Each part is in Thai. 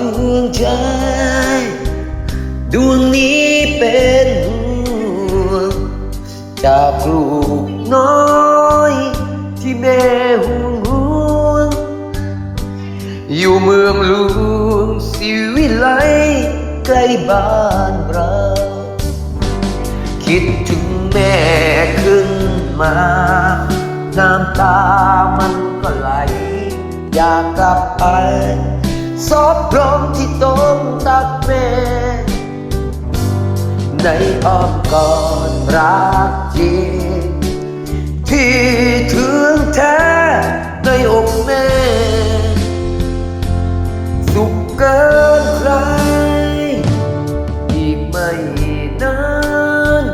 ดวงใจ ดวงนี้เป็นห่วงจากลูกน้อยที่แม่ห่วงห่วง อยู่เมืองหลวงสิวิไลใกล้บ้านเรา คิดถึงแม่ขึ้นมา น้ำตามันก็ไหลอยากกลับไป ซอบลมที่ต้มตักแม่ ในอ้อมกอดรักจริงที่ถึงแท้ในอกแม่ สุขเกินใคร อีกไม่นาน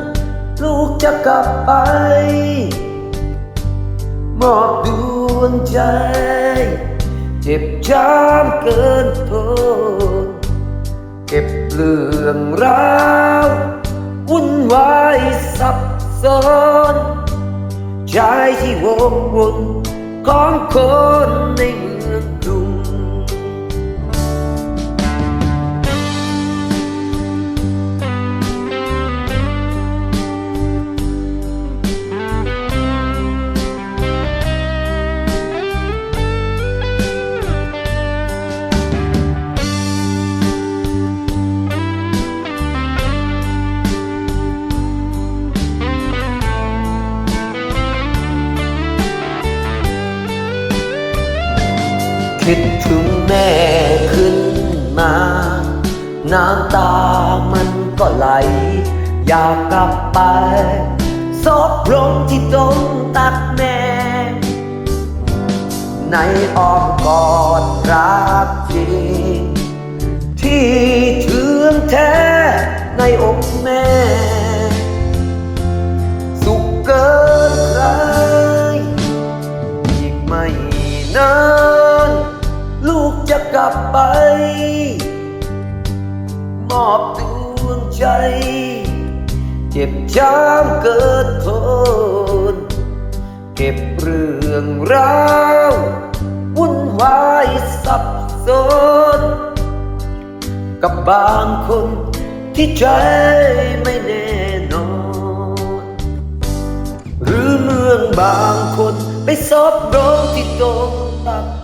ลูกจะกลับไป มอบดวงใจ เจ็บช้ำเกินทนเก็บเรื่องราววุ่นวายสับสนใจที่วงวนของคนในเมือง คิดถึงแม่ขึ้นมา น้ำตามันก็ไหล อยากกลับไปซบลงที่ตรงตักแม่ ในอ้อมกอดรักจริงที่ถึงแท้ในอ ไป มอบดวงใจ เจ็บช้ำเกิดทน เก็บเรื่องราววุ่นวายสับสน กับบางคนที่ใจไม่แน่นอน หรือเมืองบางคนไปซบโรงที่ตรงตัก